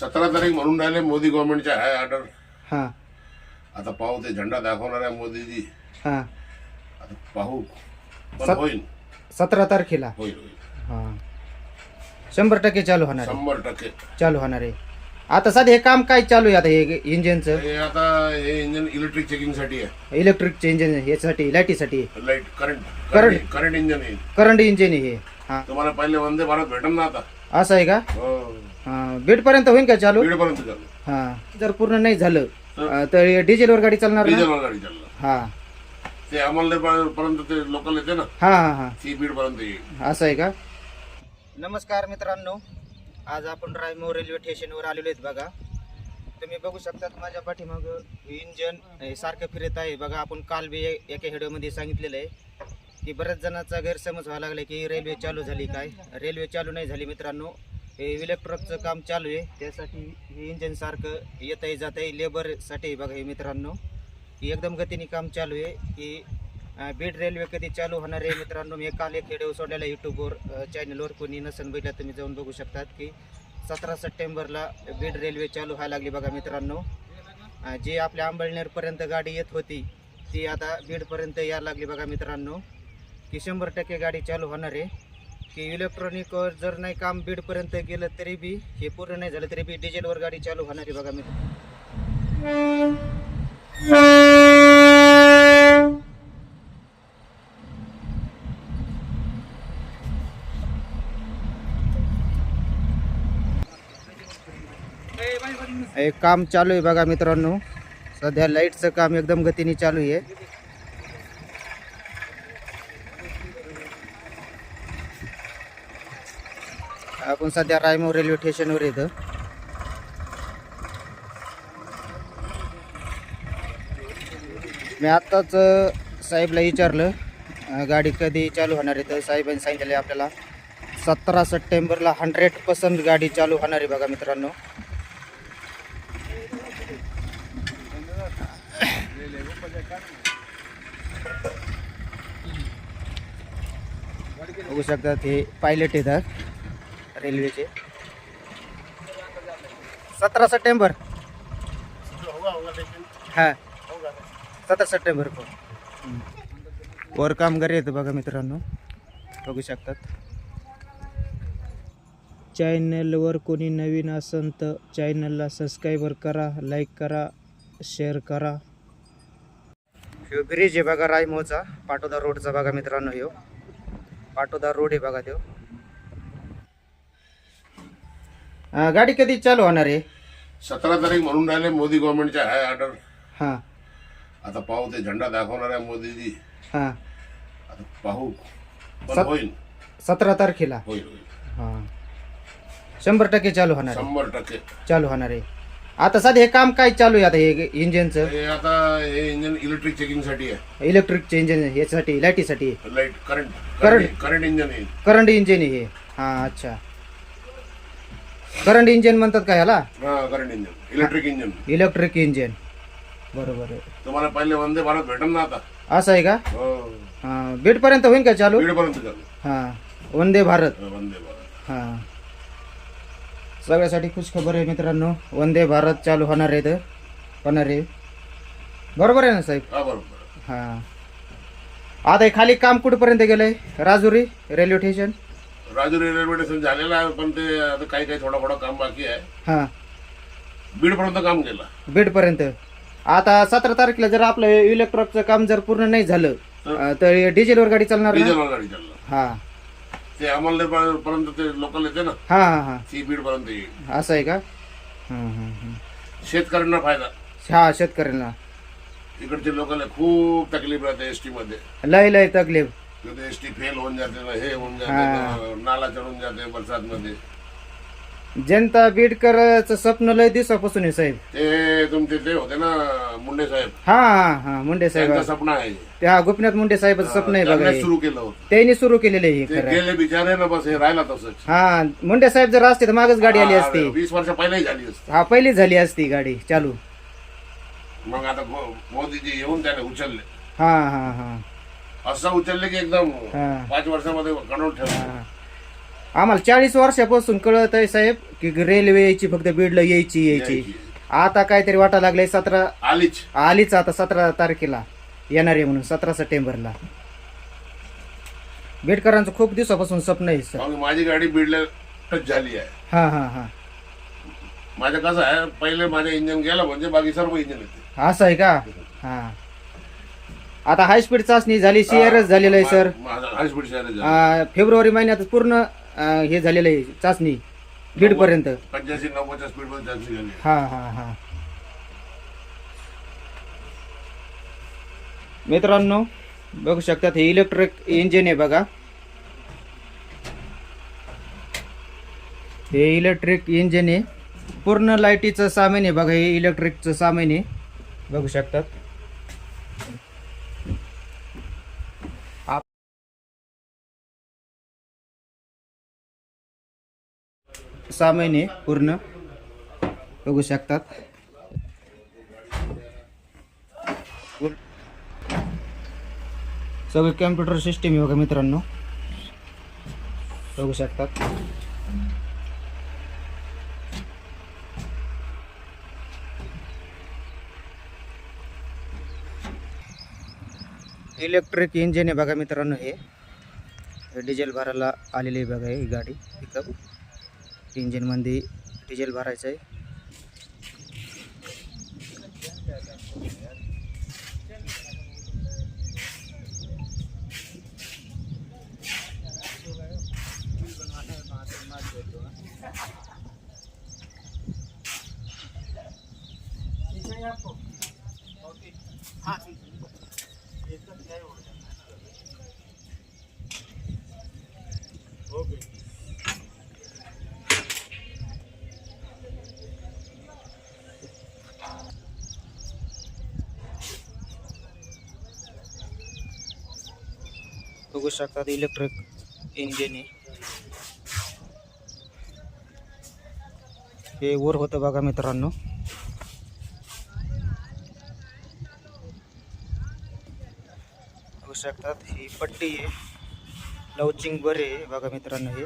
सतरा तारीख म्हणून राहिले मोदी गव्हर्नमेंटच्या आहे ऑर्डर हां. आता पाहू ते झेंडा दाखवणार आहे मोदीजी. हां. आता पाहू. पण सत- होईल. सतरा तारखेला? होईल होईल. हां. शंभर टक्के चालू होणार आहे. शंभर टक्के. चालू होणार आहे. आता सध्या हे काम काय चालू आहे आता हे इंजिनचं? हे आता हे इंजिन इलेक्ट्रिक चेकिंगसाठी आहे. इलेक्ट्रिकचे इंजिन याच्यासाठी लाईटीसाठी light current Current. Current engine आहे. करंट इंजिन आहे हे. हां. तुम्हाला पहिले वंदे भारत भेटल ना आता. असं आहे का? हां. बीडपर्यंत होईल का चालू? बीड पर्यंत चालू. हां. जर पूर्ण नाही झालं अं, तर डिझेलवर गाडी चालणार ना? डिझेलवर गाडी चालणार. हां. ते अमलनेर पर्यंत ते लोकल येते ना? हां हां हां. ती बीड पर्यंत येईल. असं आहे का? नमस्कार मित्रांनो. आज आपण रायमो रेल्वे स्टेशनवर आलेलो आहेत बघा. तुम्ही बघू शकतात माझ्या पाठीमाग इंजन हे सारखं फिरत आहे. बघा आपण काल बी ए- एका व्हिडिओमध्ये सांगितलेलं आहे की बऱ्याच जणांचा गैरसमज व्हायला लागला की रेल्वे चालू झाली काय? रेल्वे चालू नाही झाली मित्रांनो. हे इलेक्ट्रॉकचं काम चालू आहे. त्यासाठी हे इंजन सारखं येत आहे जात आहे लेबरसाठी बघा हे मित्रांनो. की एकदम गतीने काम चालू आहे. की बीड रेल्वे कधी चालू होणार आहे मित्रांनो? मी काल एक व्हिडिओ सोडलेला यूट्यूबवर चॅनलवर कोणी नसन बघितला तुम्ही जाऊन बघू शकतात की सतरा सप्टेंबरला बीड रेल्वे चालू व्हायला लागली बघा मित्रांनो. जी आपल्या अंबळनेरपर्यंत गाडी येत होती ती आता बीडपर्यंत यायला लागली बघा मित्रांनो. की शंभर टक्के गाडी चालू होणार आहे. की इलेक्ट्रॉनिकवर जर नाही काम बीडपर्यंत गेलं तरी बी हे पूर्ण नाही झालं तरी बी डिझेलवर गाडी चालू होणार आहे बघा मी हे काम चालू आहे बघा मित्रांनो. सध्या लाईटचं काम एकदम गतीने चालू आहे. आपण सध्या रायमो रेल्वे स्टेशनवर येतं. मी आत्ताच साहेबला विचारलं गाडी कधी चालू होणार आहे तर साहेबांनी सांगितले आपल्याला सतरा सप्टेंबरला हंड्रेड पर्सेंट गाडी चालू होणार आहे बघा मित्रांनो. बघू शकतात हे पायलट येतात. रेल्वेचे. सतरा सप्टेंबर. हां. सतरा सप्टेंबर वर कामगार येतं बघा मित्रांनो. बघू शकतात. चॅनलवर कोणी नवीन असेल तर चॅनलला सबस्क्राईबर करा लाईक करा शेअर करा. ह्यो ब्रिज आहे बघा रायमोचा. पाटोदा रोडचा बघा मित्रांनो ह्यो. पाटोदा रोड आहे बघा तो अं, गाडी कधी चालू होणार आहे? सतरा तारीख म्हणून राहिले मोदी गव्हर्नमेंटच्या आहे ऑर्डर हां. आता पाहू ते झेंडा दाखवणार आहे मोदीजी. हां. आता पाहू. पण होईल. सतरा तारखेला? होईल होईल. हां. शंभर टक्के चालू होणार आहे. शंभर टक्के. चालू होणार आहे. आता सध्या हे काम काय चालू आहे आता हे इंजिनचं? हे आता हे इंजिन इलेक्ट्रिक चेकिंगसाठी आहे. इलेक्ट्रिकचे इंजिन याच्यासाठी लाईटीसाठी light current Current. Current engine आहे. करंट इंजिन आहे हे. हां अच्छा. करंट इंजिन म्हणतात का ह्याला हा current engine. Electric engine. Electric engine. बरोबर आहे. तुम्हाला पहिले वंदे भारत भेटल ना आता. असं आहे का? हो. हां बीडपर्यंत होईल का चालू? बीड पर्यंत चालू. हां वंदे भारत. वंदे भारत. हां. सगळ्यासाठी खुश खबर आहे मित्रांनो. वंदे भारत चालू होणार आहे तर होणार आहे. बरोबर आहे ना साहेब? हा बरोबर. हां. आता हे खाली काम कुठपर्यंत गेलंय? Rajuri railway station? Rajuri railway station झालेलं आहे पण ते आता काही काही थोडा थोडा काम बाकी आहे. हां. बीड पर्यंत काम केलं. बीडपर्यंत. आता सतरा तारखेला जर आपलं इलेक्ट्रॉकचं काम जर पूर्ण नाही झालं अं, तर डिझेलवर गाडी चालणार ना? डिझेलवर गाडी चालणार. हां. ते अमलनेर पर्यंत ते लोकल येते ना? हां हां हां. ती बीड पर्यंत येईल. असं आहे का? हां हां हां शेतकऱ्यांना फायदा. हा शेतकऱ्यांना. इकडचे लोकांना खूप तकलीफ राहते एसटी मध्ये लय लय तकलीफ. फेल होऊन जाते हे होऊन जाते नाला चढून जाते बरसात मध्ये जनता बीडकरचं स्वप्न लय दिवसापासून आहे साहेब. ते तुमचे ते होते ना मुंडे साहेब. हा हा हा मुंडे साहेब. त्यांचं स्वप्न आहे. त्या गोपीनाथ मुंडे साहेबाचं स्वप्न आहे बघा हे. सुरू केलं होतं. त्यांनी सुरू केलेलं आहे हे ते खरं. गेले बिचारे ना बस हे राहिला तसंच. हा मुंडे साहेब जर असते तर मागच गाडी आली असती. हा, वीस वर्ष पहिलेही झाली असती. हा पहिलीच झाली असती गाडी चालू. मग आता मो- मोदीजी येऊन त्याने उचलले. हा हा हा. असं उचलले की एकदम हा. पाच वर्षामध्ये कंट्रोल ठेवला. आम्हाला चाळीस वर्षापासून कळत आहे साहेब की रेल्वे यायची फक्त बीडला यायची यायची. यायची. आता काहीतरी वाटायला लागलंय सतरा आलीच. आलीच आता सतरा तारखेला. येणार आहे म्हणून सतरा सप्टेंबरला. बेडकरांचं खूप दिवसापासून स्वप्न आहे सर. मग माझी गाडी बीडला टच झाली आहे. हां हां हां. माझं कसं आहे पहिले माझं इंजन गेलं म्हणजे बाकी सर्व इंजन येते. असं आहे का? हां. आता हाय स्पीड चाचणी झाली सीआरएस झालेलं आहे सर हाय स्पीड झालं. अं, फेब्रुवारी महिन्यात पूर्ण अं, हे झालेलं आहे चाचणी. बीडपर्यंत पंच्याऐंशी नव्वदच्या स्पीडमध्ये चाचणी झाली. हां हां हां. मित्रांनो बघू शकतात हे इलेक्ट्रिक इंजिन आहे बघा. हे इलेक्ट्रिक इंजिन आहे. पूर्ण लाईटीचं सामान आहे बघा हे इलेक्ट्रिकचं सामान आहे. बघू शकतात. सहा महिने पूर्ण. बघू शकतात. सगळी कॅम्प्युटर सिस्टीम आहे बघा मित्रांनो. बघू शकतात. इलेक्ट्रिक इंजिन आहे बघा मित्रांनो हे. हे डिझेल भरायला आलेली आहे बघा ही गाडी पिकअप इंजिनमध्ये डिझेल भरायचं आहे. बघू शकतात इलेक्ट्रिक इंजिन हे वर होतं बघा मित्रांनो. बघू शकतात ही पट्टी आहे. लवचिंग बरे आहे बघा मित्रांनो हे.